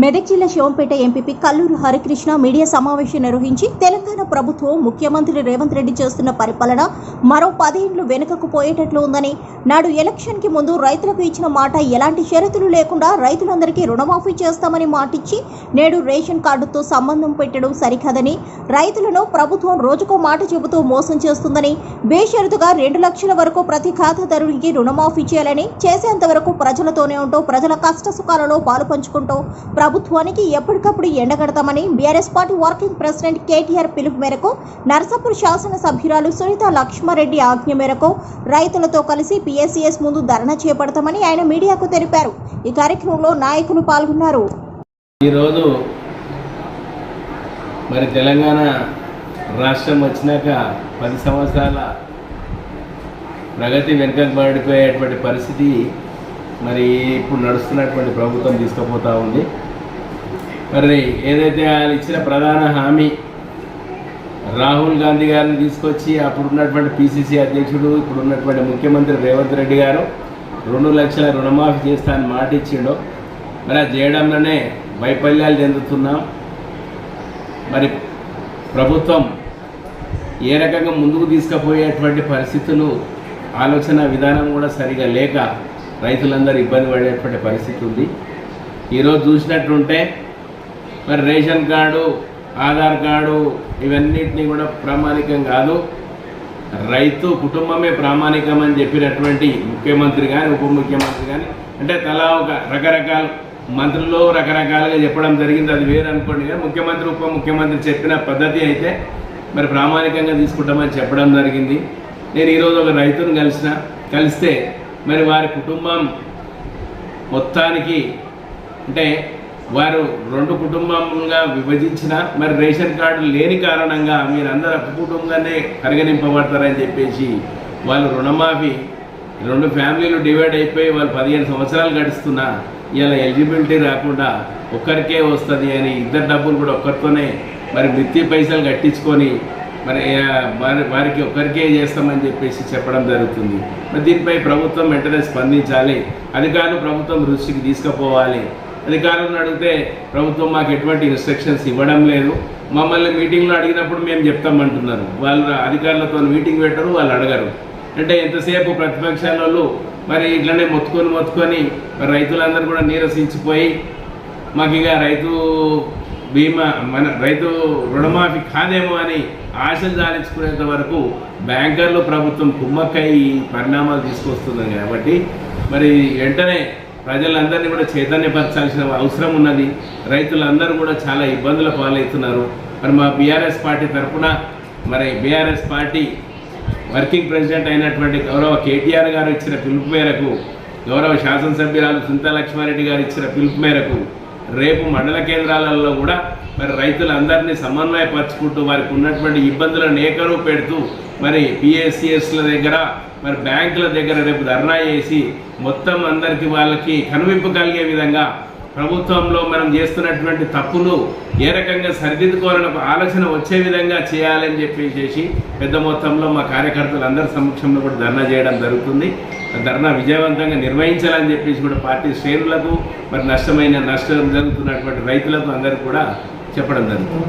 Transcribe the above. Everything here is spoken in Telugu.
మెదక్ జిల్లా శివంపేట ఎంపీపీ కల్లూరు హరికృష్ణ మీడియా సమావేశం నిర్వహించి తెలంగాణ ప్రభుత్వం ముఖ్యమంత్రి రేవంత్ రెడ్డి చేస్తున్న పరిపాలన మరో పదిహేండ్లు వెనుకకు పోయేటట్లు ఉందని. నాడు ఎలక్షన్కి ముందు రైతులకు ఇచ్చిన మాట ఎలాంటి షరతులు లేకుండా రైతులందరికీ రుణమాఫీ చేస్తామని మాటిచ్చి నేడు రేషన్ కార్డుతో సంబంధం పెట్టడం సరికాదని. రైతులను ప్రభుత్వం రోజుకో మాట చెబుతూ మోసం చేస్తుందని. బేషరతుగా రెండు లక్షల వరకు ప్రతి ఖాతాదారునికి రుణమాఫీ చేయాలని చేసేంత వరకు ప్రజలతోనే ఉంటూ ప్రజల కష్ట సుఖాలలో పాలు పంచుకుంటూ ప్రభుత్వానికి ఎప్పటికప్పుడు ఎండగడతామని BRS party working president KTR పిలుపు మేరకు నర్సాపూర్ శాసన సభ్యురాలు సునీత లక్ష్మారెడ్డి ఆజ్ఞ మేరకు రైతులతో కలిసి పిఎస్సిఎస్ ముందు ధర్నా చేపడతామని ఆయన మీడియాకు తెలిపారు. ఈ కార్యక్రమంలో నాయకులు పాల్గొన్నారు. ఈరోజు మరి తెలంగాణ రాష్ట్రం వచ్చినాక పది సంవత్సరాల ప్రగతి వెనుకబడిపోయేటువంటి పరిస్థితి మరి ఇప్పుడు నడుస్తున్నటువంటి ప్రభుత్వం తీసుకుపోతూ ఉంది. మరి ఏదైతే ఆయన ఇచ్చిన ప్రధాన హామీ రాహుల్ గాంధీ గారిని తీసుకొచ్చి అప్పుడు ఉన్నటువంటి పిసిసి అధ్యక్షుడు ఇప్పుడు ఉన్నటువంటి ముఖ్యమంత్రి రేవంత్ రెడ్డి గారు రెండు లక్షల రుణమాఫీ చేస్తా అని మాట ఇచ్చిండో. మరి అది చేయడంలోనే వైఫల్యాలు చెందుతున్నాం. మరి ప్రభుత్వం ఏ రకంగా ముందుకు తీసుకుపోయేటువంటి పరిస్థితులు ఆలోచన విధానం కూడా సరిగా లేక రైతులందరూ ఇబ్బంది పడేటువంటి పరిస్థితి ఉంది. ఈరోజు చూసినట్టుంటే మరి రేషన్ కార్డు ఆధార్ కార్డు ఇవన్నిటినీ కూడా ప్రామాణికం కాదు. రైతు కుటుంబమే ప్రామాణికం అని చెప్పినటువంటి ముఖ్యమంత్రి కానీ ఉప ముఖ్యమంత్రి కానీ అంటే తలా ఒక రకరకాల మంత్రులు రకరకాలుగా చెప్పడం జరిగింది. అది వేరు అనుకోండి కానీ ముఖ్యమంత్రి ఉప ముఖ్యమంత్రి చెప్పిన పద్ధతి అయితే మరి ప్రామాణికంగా తీసుకుంటామని చెప్పడం జరిగింది. నేను ఈరోజు ఒక రైతును కలిసిన కలిస్తే మరి వారి కుటుంబం మొత్తానికి అంటే వారు రెండు కుటుంబంగా విభజించిన మరి రేషన్ కార్డు లేని కారణంగా మీరందరూ అప్పు కుటుంబంగానే పరిగణింపబడతారని చెప్పేసి వాళ్ళు రుణమాఫీ రెండు ఫ్యామిలీలు డివైడ్ అయిపోయి వాళ్ళు పదిహేను సంవత్సరాలు గడుస్తున్నా ఇలా ఎలిజిబిలిటీ రాకుండా ఒక్కరికే వస్తుంది అని ఇద్దరు డబ్బులు కూడా ఒక్కరితోనే మరి మిత్తి పైసలు కట్టించుకొని మరి వారి వారికి ఒక్కరికే చేస్తామని చెప్పేసి చెప్పడం జరుగుతుంది. మరి దీనిపై ప్రభుత్వం వెంటనే స్పందించాలి. అధికారులు ప్రభుత్వం దృష్టికి తీసుకుపోవాలి. అధికారులను అడిగితే ప్రభుత్వం మాకు ఎటువంటి ఇన్స్ట్రక్షన్స్ ఇవ్వడం లేదు. మమ్మల్ని మీటింగ్లో అడిగినప్పుడు మేము చెప్తామంటున్నారు. వాళ్ళు అధికారులతో మీటింగ్ పెట్టరు వాళ్ళు అడగరు. అంటే ఎంతసేపు ప్రతిపక్షాల మరి ఇట్లనే మొత్తుకొని మొత్తుకొని మరి రైతులందరూ కూడా నీరసించిపోయి మాకు ఇక రైతు బీమా మన రైతు రుణమాఫీ కాదేమో అని ఆశలు దారించుకునేంత వరకు బ్యాంకర్లు ప్రభుత్వం కుమ్మక్కై పరిణామాలు తీసుకొస్తుంది కాబట్టి మరి వెంటనే ప్రజలందరినీ కూడా చైతన్యపరచాల్సిన అవసరం ఉన్నది. రైతులందరూ కూడా చాలా ఇబ్బందుల పాలవుతున్నారు. మరి మా బీఆర్ఎస్ పార్టీ తరఫున మరి బీఆర్ఎస్ పార్టీ వర్కింగ్ ప్రెసిడెంట్ అయినటువంటి గౌరవ కేటీఆర్ గారు ఇచ్చిన పిలుపు మేరకు గౌరవ శాసనసభ్యురాలు సునీతా లక్ష్మారెడ్డి గారు ఇచ్చిన పిలుపు మేరకు రేపు మండల కేంద్రాలలో కూడా మరి రైతులందరినీ సమన్వయపరుచుకుంటూ వారికి ఉన్నటువంటి ఇబ్బందులను ఏకరూ పెడుతూ మరి పిఎస్సిఎస్ల దగ్గర మరి బ్యాంకుల దగ్గర రేపు ధర్నా చేసి మొత్తం అందరికీ వాళ్ళకి కనువింపు కలిగే విధంగా ప్రభుత్వంలో మనం చేస్తున్నటువంటి తప్పులు ఏ రకంగా సరిదిద్దుకోవాలని ఆలోచన వచ్చే విధంగా చేయాలని చెప్పి చేసి పెద్ద మొత్తంలో మా కార్యకర్తలు అందరి సమక్షంలో కూడా ధర్నా చేయడం జరుగుతుంది. ధర్నా విజయవంతంగా నిర్వహించాలని చెప్పేసి కూడా పార్టీ శ్రేణులకు మరి నష్టమైన నష్టం జరుగుతున్నటువంటి రైతులకు అందరికీ కూడా చెప్పడం జరుగుతుంది.